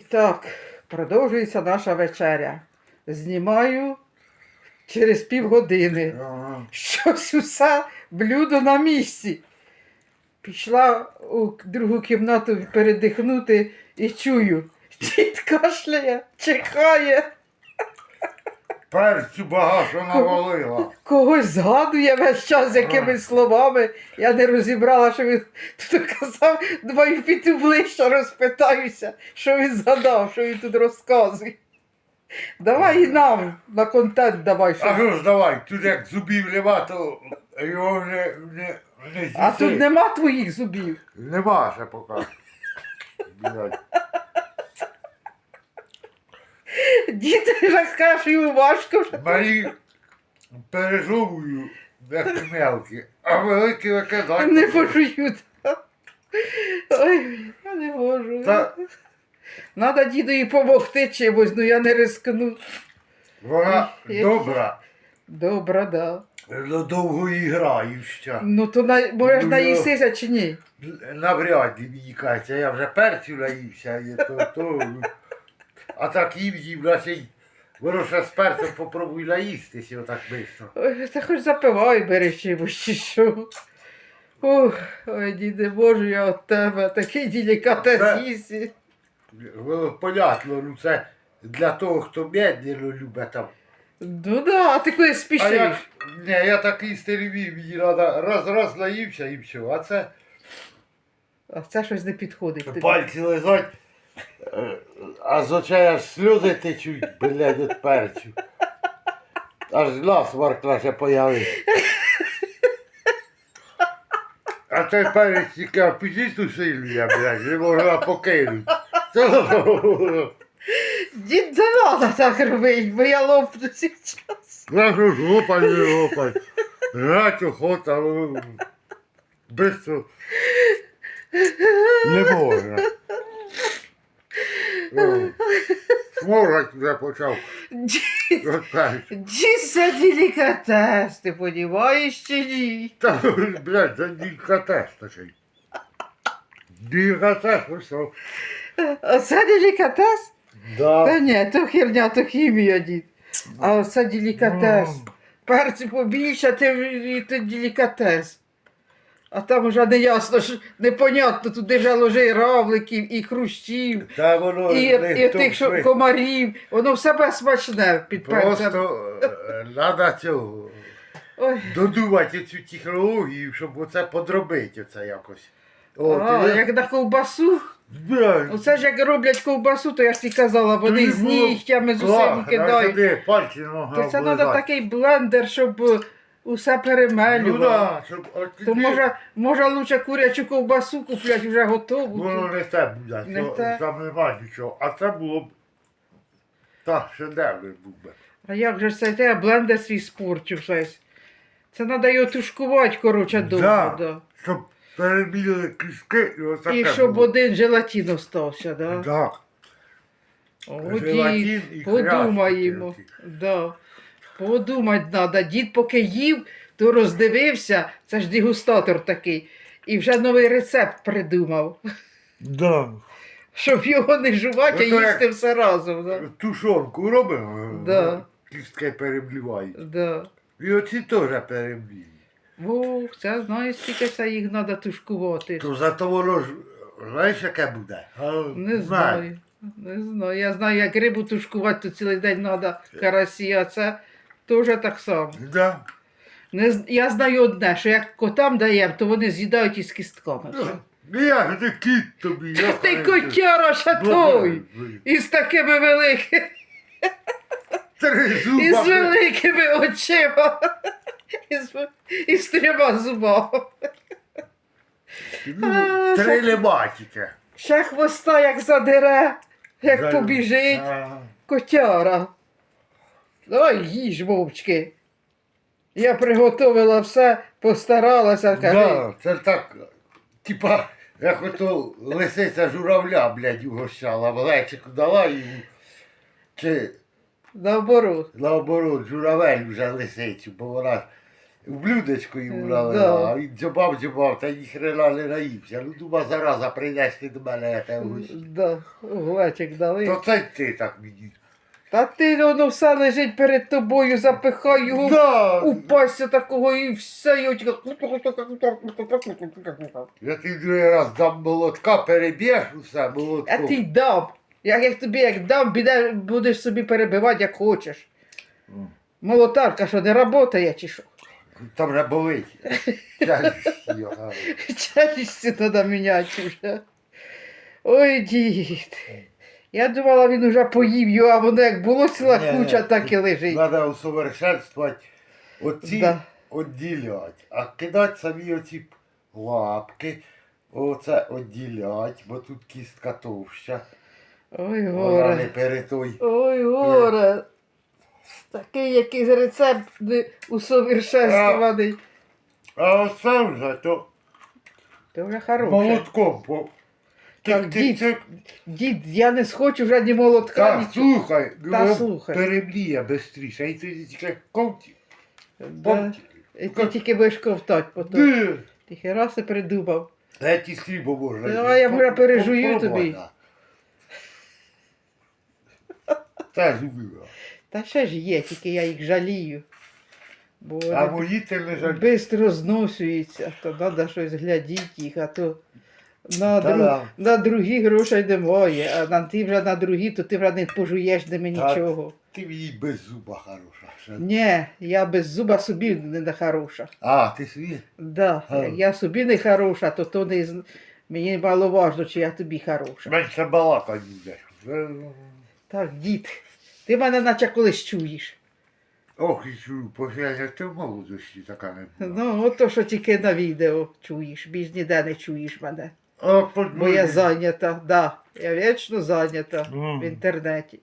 І так, продовжується наша вечеря. Знімаю через півгодини. Ага. Щось усе блюдо на місці. Пішла у другу кімнату передихнути і чую. Дід кашляє, чихає, Перцю багато навалила. когось згадує весь час якимись словами. Я не розібрала, що він тут казав, думаю, піти ближче розпитаюся, що він згадав, що він тут розказує. Давай і нам на контент давай. А Що... що ж давай, тут як зубів нема, то його не, не, не з'їси. А тут нема твоїх зубів. Нема ще поки. Блядь. Діти йому важко. Малі пережовую, як мелкі, а великі викидають. Не пожують. Ой, я не можу. Та Надо дідові допомогти чимось, ну я не рискну. вона Як- добра, Добре, да. але довго і грающа. Ну то на... можеш Ну, наїстися чи ні? Навряд мені кажеться, я вже перцю наївся, і то, то. А так їм їм, наче й воно ще з перцем попробуй наїстися отак швидко. Ой, та хоч запивай бери чимось чи що. Ух, ой, діде, можу я від тебе, такий делікатес їсти. Воно понятно, ну це для того, хто медленно любить там. Ну да, а ти куди А спішиш? я, ні, я такий стеревів, мені треба раз-раз наївся і все. А це А це щось не підходить. тобі. пальці лизать, е, а з очей аж сльози течуть, блядь, від перцю. Аж насмарк наче появився. А цей перець тільки апетиту сильний, блядь, не можна покинути. Дід, не надо так робити, бо я лопну зараз. Я ж лопай, не лопай. Грать охота, ну, бистро не можна. О, вже почав. Перець. делікатес, ти понімаєш чи ні? Та, блядь, це делікатес такий. Делікатес, ну що? Оце делікатес? Та ні, то херня, то хімія, дід. А оце делікатес. Ну. Перці побільше, ти, і ти делікатес. А там вже не ясно, що непонятно, туди вже ложи равликів і хрущів, Та воно і, не і тих що комарів. Воно все безсмачне під перцем. Просто треба цього. Ой. додумати цю технологію, щоб оце подробити оце якось. От, А, і- як на ковбасу. Блядь, Оце ж як роблять ковбасу, то я ж тобі казала, вони тобі з було нігтями з усім класно, кидають. сюди пальці не То це треба облизати. такий блендер, щоб е, усе Ну да, щоб от То може, може лучше курячу ковбасу куплять вже готову. воно не те буде, Не то, те. там нема нічого. А це було б та шедевр був би. А як же ж це те блендер свій спорчив щось? Це треба його тушкувати, коротше, довго. Да. Да. Щоб перебіли кістки і отаке І щоб було. один желатин остався, да? Так. Желатин і подумаємо. Да. Подумати треба. Дід поки їв, то роздивився, це ж дегустатор такий, і вже новий рецепт придумав, Да. щоб його не жувати, а Ну, то їсти як- все разом. Да? Тушонку робимо, Да. кістки переблівають. Да. І оці теж переблюють. Ох, це знаєш, скільки це їх треба тушкувати. То зато воно ж, знаєш, яке буде? А, Не знаю. Не знаю. Я знаю, як рибу тушкувати, то цілий день треба карасі, а це теж так само. Да. Не, я знаю одне, що як котам даємо, то вони з'їдають із кістками. Ну, як ти кіт тобі? Та я ти знаю, котяра ще Ну. Із такими великими, Три із великими очима. Із, із трьома зубами. Ну, Три лебатіки. Ще хвоста як задере, як побіжить. Котяра. Ой, їж, мовчки. Я приготовила все, постаралася, кажи. Да, це так, типа, як ото лисиця журавля, блядь, угощала, глечику дала йому. Чи Наоборот. наоборот, журавель вже лисицю, бо вона в блюдечко йому Е, налила, да. а він дзьобав, дзьобав, та ні хрена не наївся. Ну, дума, зараза, прийдеш ти до мене, я тебе угощу. Да, глечик дали. То це ти так мені. Та ти воно все лежить перед тобою, запихай його Да. упасться такого і все. І от Я ти другий раз дам молотка, переб'єш усе А молотком. ти дам. Як, як тобі як дам, біде, будеш собі перебивати, як хочеш. Молотарка, що не працює чи що? Там вже болить. Його, а. Треба міняти вже. Ой, дід. Я думала, він уже поїв його, а воно як було ціла Ні, куча, ні, так і лежить. Треба усовершенствувати оці Да. відділяти, а кидати самі оці лапки, оце відділяти, бо тут кістка товща. Ой, Вона горе. не перетой. Ой, горе. Такий якийсь рецепт не усовершенствований. А оце вже то Це вже хороше. молотком. По... Так, тик, дід, тик. Дід, я не схочу вже ні молотка, Так, нічого. слухай, Та ну, слухай. перемліє швидше, і тоді тільки ковті. Да. ковті. І ти тільки будеш ковтати потім. Де? Тільки раз і придумав. Геть і можна. Ну, а я вже пережую тобі. Та зубила. Та ще ж є, тільки я їх жалію. Бо А вони мої ти лежать. швидко зносуються, то треба щось глядіти їх, а то на, друг, Та-да. на другі грошей немає, а на ти вже на другі, то ти вже не пожуєш ними Так. нічого. Ти мені без зуба хороша. Ще. Ні, я без зуба собі не хороша. А, ти свій? Да, Ага. я собі не хороша, то то не з- мені мало важно, чи я тобі хороша. Менше балака будеш. Так, дід, ти мене наче колись чуєш. Ох, і чую, поглянь, ти в молодості така не була. Ну, от то, що тільки на відео чуєш, більш ніде не чуєш мене. А. Бо я зайнята, да. Я вічно зайнята в інтернеті.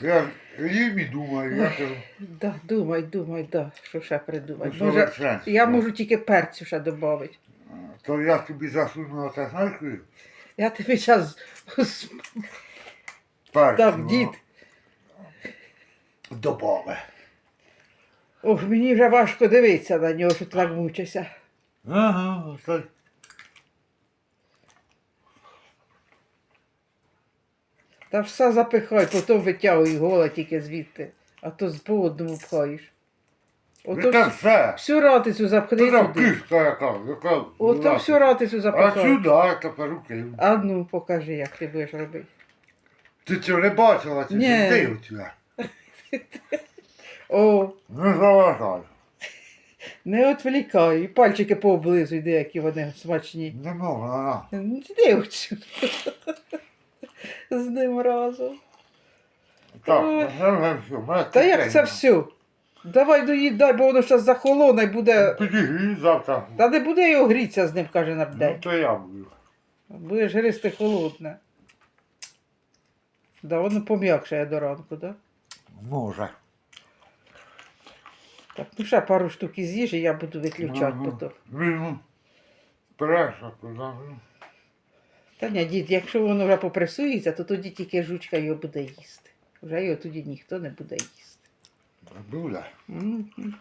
Я їм думаю, я кажу, Да, думай, думай, да, що ще придумати. ну, Може, совершенство. я можу тільки перцю ще додати. То я тобі засуну це знаєш. Я тобі зараз. перцю. Так, дід. Добаве. Ох, мені вже важко дивитися на нього, що так мучишся. Ага, так. Та все запихай, потім витягуй гола тільки звідти, а то з по одному пхаєш. Ото Це всю, все. всю ратицю запхни Це там туди. кишка яка, яка. Ото була. всю ратицю А запихай. сюди тепер руки. А ну, покажи, як ти будеш робити. Ти цього не бачила, чи Ні. ти оцю? О, Не заважай. Не відволікай, і пальчики пооблизуй, деякі вони смачні. Не можна, на. Ну, Іди отсюди. З ним разом. Так, мене Та як це все? Давай доїдай, бо воно зараз захолоне і буде. Підігрій завтра. Та не буде його грітися з ним, каже на Ну то я буду. Будеш гристи холодне. Да, воно пом'якшає до ранку, да? Може. Так, ну ще пару штук із їжі я буду виключати Ага. потім. Він преса туди. Та ні, дід, якщо воно вже попресується, то тоді тільки жучка його буде їсти. Вже його тоді ніхто не буде їсти. Буде. Мгм.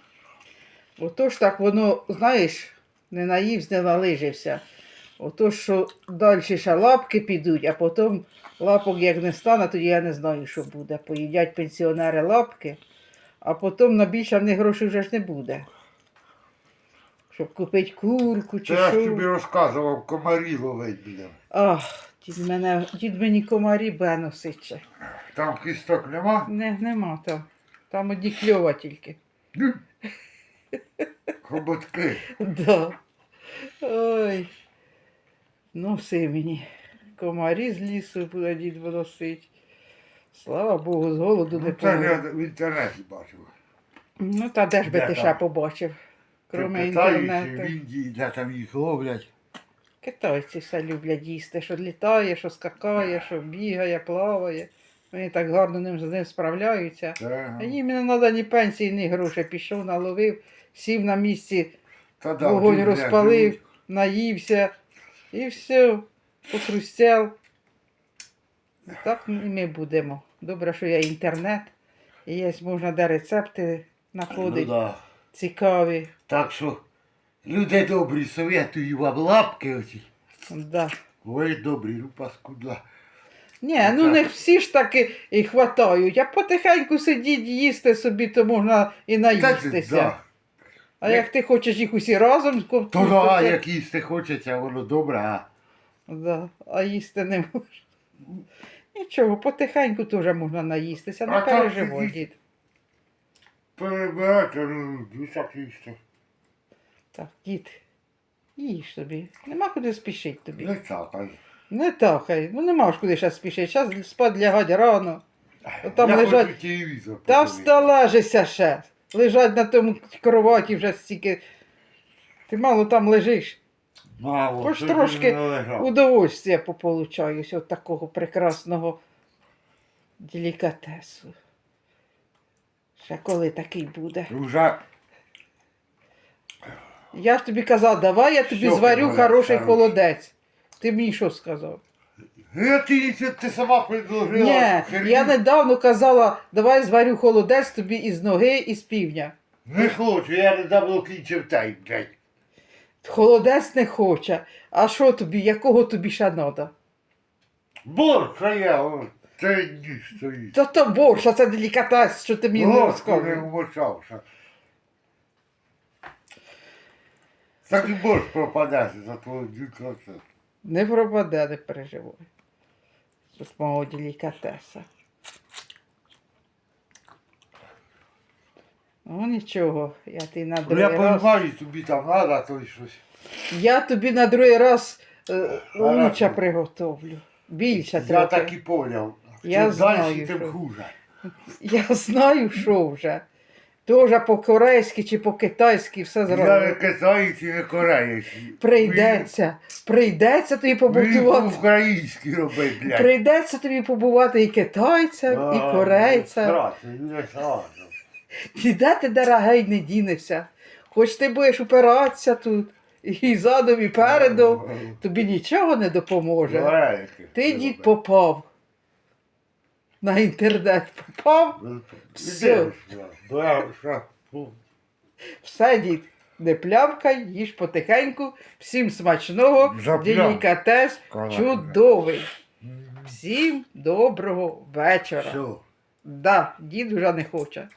Отож так воно, знаєш, не наївсь, не налижився. Отож, що далі ще лапки підуть, а потім лапок як не стане, тоді я не знаю, що буде. Поїдять пенсіонери лапки, а потім на більше в них грошей вже ж не буде. Щоб купити курку чи Це я ж тобі розказував, комарі ловить будемо. Ах, дід, мене, дід мені комарі бе носиче. Там кісток нема? Не, нема там. Там одні кльова тільки. Ні. Хоботки. Да. Ой. Носи мені. Комарі з лісу буде дід виносить. Слава Богу, з голоду не Ну, це я в інтернеті бачив. Ну та де ж би Де ти там? ще побачив? Кроме Ти питаєш, інтернету. В Індії, де там їх ловлять. Китайці все люблять їсти, що літає, що скакає, що бігає, плаває. Вони так гарно ним, з ним справляються. Та, А їм не треба ні пенсії, ні грошей. Пішов, наловив, сів на місці, та да, вогонь блядь, розпалив, наївся і все, похрустяв. Так і ми будемо. Добре, що є інтернет. Є, можна де рецепти Ну, знаходити. да. Цікаві. Так що, люди добрі, советую вам лапки оці. Да. Ой, добрі, ну паскудла. Ні, ну не всі ж таки і хватають, а потихеньку сидіть, їсти собі, то можна і наїстися. да. А як ти хочеш їх усі разом, то, То да, це- як їсти хочеться, воно добре, а. Да, а їсти не можна. Нічого, потихеньку теж можна наїстися, не А так переживай, сидіть. дід. Перебирати, ну, їсти. Так, дід, їж собі. Нема куди спішити тобі. Не цапай. Не тахай, ну нема ж куди зараз спішити. Зараз спать лягать рано. Там Я лежать- хочу телевізор Та подивитися. ще. Лежать на тому кроваті вже стільки. Ти мало там лежиш. Мало, Хоч трошки не лежав. Удовольствия пополучаюсь от такого прекрасного делікатесу. Ще коли такий буде. Вже Я ж тобі казав, давай я тобі Що зварю хороший хороший? холодець. Ти мені що сказав? Я ти, ти, ти сама предложила. Ні, херню. я недавно казала, давай зварю холодець тобі із ноги і з півдня. Не хочу, я недавно кінчив тайм, блядь. Холодець не хоче. А що тобі, якого тобі ще треба? Борщ, а я, це ніж стоїть. Та то борщ, а це делікатес, що ти мені не Господи, розказуєш. вмочався. Так і борщ пропаде за твою дікацію. Не пропаде, не переживай. Тут мого делікатеса. Ну нічого, я ти на Я другий раз. понимаю, тобі там треба, то щось. Я тобі на другий раз е, лучше приготовлю. Більше Я трохи. так і поняв. Я Чим знаю, далі, тим що- хуже. Я знаю, що вже. Тоже по-корейськи чи по-китайськи все Я не зроблю. китаєць і не кореєць. Прийдеться. Прийдеться тобі побутувати. український робить, блядь. Прийдеться тобі побувати і китайцем, і корейцем. Страшно, не страшно. І де ти дорогий не дінешся? Хоч ти будеш упиратися тут і задом, і передом, тобі нічого не допоможе. Ти дід попав. На інтернет попав, Все. Все. все дід. Не плявкай, їж потихеньку, всім смачного, делікатес чудовий. Всім доброго вечора. Да, дід вже не хоче.